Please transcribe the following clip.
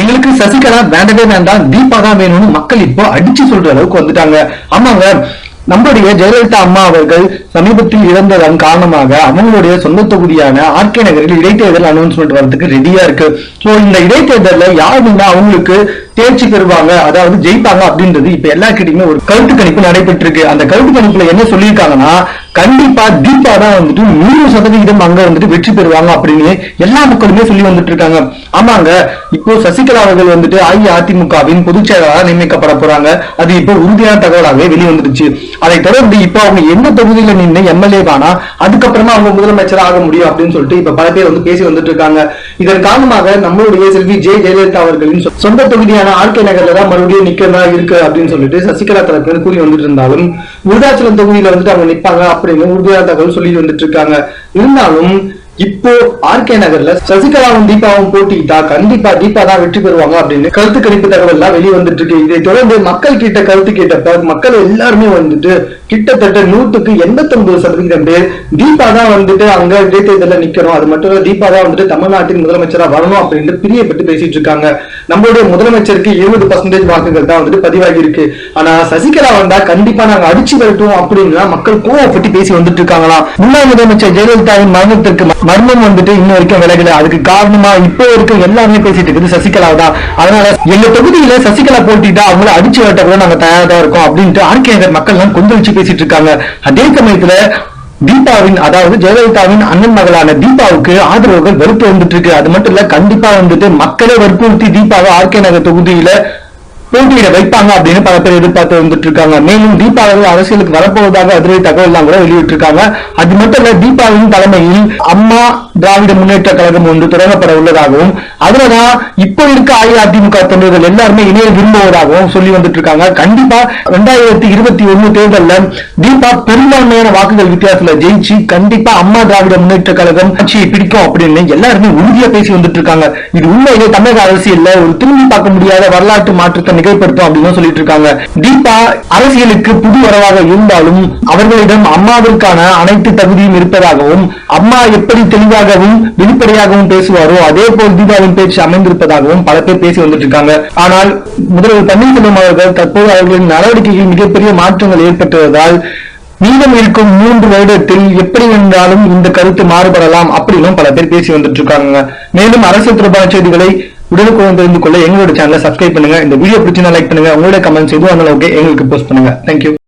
எங்களுக்கு சசிகலா வேண்டவே வேண்டாம் தீபா தான் வேணும்னு மக்கள் இப்போ அடிச்சு சொல்ற அளவுக்கு வந்துட்டாங்க. ஆமாங்க நம்மளுடைய ஜெயலலிதா அம்மா அவர்கள் சமீபத்தில் இறந்ததன் காரணமாக அவங்களுடைய சொந்த தொகுதியான ஆர்கே நகரில் இடைத்தேர்தல் அனௌன்ஸ்மெண்ட் வரதுக்கு ரெடியா இருக்கு. சோ இந்த இடைத்தேர்தலில் யார் அவங்களுக்கு தேர்ச்சி பெறுவாங்க அதாவது ஜெயிப்பாங்க அப்படின்றது இப்ப எல்லா கிட்டயுமே ஒரு கருத்து கணிப்பு நடைபெற்று இருக்கு அந்த கருத்து கணிப்புல என்ன சொல்லியிருக்காங்கன்னா கண்டிப்பா தீபா தான் வந்துட்டு நூறு சதவிகிதம் அங்க வந்துட்டு வெற்றி பெறுவாங்க அப்படின்னு எல்லா மக்களுமே சொல்லி வந்துட்டு இருக்காங்க ஆமாங்க இப்போ சசிகலா அவர்கள் வந்துட்டு அஇஅதிமுகவின் பொதுச் செயலாளராக நியமிக்கப்பட போறாங்க. அது இப்போ உறுதியான தகவலாகவே வெளிவந்துருச்சு அதை தொடர்ந்து இப்போ அவங்க எந்த தொகுதியில நின்று எம்எல்ஏ தானா அதுக்கப்புறமா அவங்க முதலமைச்சராக ஆக முடியும் அப்படின்னு சொல்லிட்டு இப்ப பல பேர் வந்து பேசி வந்துட்டு இருக்காங்க இதன் காரணமாக நம்மளுடைய செல்வி ஜெய ஜெயலலிதா அவர்களின் சொந்த தொகுதியான ஆர்கே நகர்ல தான் மறுபடியும் நிக்கிறதா இருக்கு அப்படின்னு சொல்லிட்டு சசிகலா தரப்பு கூறி வந்துட்டு இருந்தாலும் விருதாச்சலம் தொகுதியில வந்துட்டு அவங்க நிப்பாங்க அப்படின்னு உறுதியான தகவல் சொல்லி வந்துட்டு இருக்காங்க இருந்தாலும் இப்போ ஆர்கே நகர்ல சசிகலாவும் தீபாவும் போட்டிட்டா கண்டிப்பா தீபா தான் வெற்றி பெறுவாங்க அப்படின்னு கருத்து கணிப்பு தகவல் எல்லாம் வெளியே வந்துட்டு இருக்கு இதை தொடர்ந்து மக்கள் கிட்ட கருத்து கேட்டப்ப மக்கள் எல்லாருமே வந்துட்டு கிட்டத்தட்ட நூற்றுக்கு எண்பத்தொன்பது சதவீதம் பேர் தீபா தான் வந்துட்டு அங்க இடைத்தேர்தல நிக்கணும். அது மட்டும் இல்ல தீபா தான் வந்துட்டு தமிழ்நாட்டின் முதலமைச்சரா வரணும் அப்படின்னு பிரியப்பட்டு பேசிட்டு இருக்காங்க. நம்மளுடைய முதலமைச்சருக்கு இருபது பர்சன்டேஜ் வாக்குகள் தான் வந்துட்டு பதிவாகி இருக்கு. ஆனா சசிகலா வந்தா கண்டிப்பா நாங்க அடிச்சு வரட்டும் அப்படின்னு மக்கள் கோவப்பட்டு பேசி வந்துட்டு இருக்காங்களாம். முன்னாள் முதலமைச்சர் ஜெயலலிதாவின் மரணத்திற்கு மர்மம் வந்துட்டு இன்ன வரைக்கும் விலகல. அதுக்கு காரணமா இப்போ இருக்க எல்லாருமே பேசிட்டு இருக்குது. சசிகலா தான். அதனால எங்க தொகுதியில சசிகலா போட்டிட்டா அவங்கள அடிச்சு வரட்ட கூட நாங்க தயாரா தான் இருக்கோம் அப்படின்ட்டு ஆர்கே நகர் மக்கள் எல்லாம் கொந்தளிச்சு பேசிட்டு இருக்காங்க. அதே சமயத்துல தீபாவின் அதாவது ஜெயலலிதாவின் அண்ணன் மகளான தீபாவுக்கு ஆதரவுகள் வெறுப்பு வந்துட்டு இருக்கு. அது மட்டும் இல்ல கண்டிப்பா வந்துட்டு மக்களை வற்புறுத்தி தீபாவை ஆர்கே நகர் தொகுதியில போட்டியிட வைப்பாங்க அப்படின்னு பல பேர் எதிர்பார்த்து வந்துட்டு இருக்காங்க. மேலும் தீபாவளி அரசியலுக்கு வரப்போவதாக அதிரடி தகவல் எல்லாம் கூட வெளியிட்டிருக்காங்க. அது மட்டும் இல்ல தீபாவின் தலைமையில் அம்மா திராவிட முன்னேற்ற கழகம் ஒன்று தொடங்கப்பட உள்ளதாகவும் அதுலதான் இப்போ இருக்க அஇஅதிமுக தொண்டர்கள் எல்லாருமே இணைய விரும்புவதாகவும் சொல்லி வந்துட்டு இருக்காங்க கண்டிப்பா ரெண்டாயிரத்தி இருபத்தி ஒண்ணு தேர்தலில் தீபா பெரும்பான்மையான வாக்குகள் வித்தியாசத்துல ஜெயிச்சு கண்டிப்பா அம்மா திராவிட முன்னேற்ற கழகம் ஆட்சியை பிடிக்கும் அப்படின்னு எல்லாருமே உறுதியா பேசி வந்துட்டு இருக்காங்க இது உண்மையிலே தமிழக அரசியல்ல ஒரு திரும்பி பார்க்க முடியாத வரலாற்று மாற்றத்தை நிகழ்படுத்தும் அப்படின்னு சொல்லிட்டு இருக்காங்க தீபா அரசியலுக்கு புது வரவாக இருந்தாலும் அவர்களிடம் அம்மாவிற்கான அனைத்து தகுதியும் இருப்பதாகவும் அம்மா எப்படி தெளிவாக வெளிப்படையாகவும் வெளிப்படையாகவும் பேசுவாரோ அதே போல் தீபாவின் பேச்சு அமைந்திருப்பதாகவும் பல பேர் பேசி வந்துட்டு இருக்காங்க ஆனால் முதல்வர் பன்னீர்செல்வம் அவர்கள் தற்போது அவர்களின் நடவடிக்கையில் மிகப்பெரிய மாற்றங்கள் ஏற்பட்டுள்ளதால் மீதம் இருக்கும் மூன்று வருடத்தில் எப்படி என்றாலும் இந்த கருத்து மாறுபடலாம் அப்படின்னும் பல பேர் பேசி வந்துட்டு இருக்காங்க மேலும் அரசு தொடர்பான செய்திகளை உடனுக்குடன் தெரிந்து கொள்ள எங்களோட சேனலை சப்ஸ்கிரைப் பண்ணுங்க. இந்த வீடியோ பிடிச்சிருந்தா லைக் பண்ணுங்க. உங்களோட கமெண்ட்ஸ் எதுவும் இருந்தாலும் ஓகே எங்களுக்கு போஸ்ட் பண்ணுங்க. தேங்க்யூ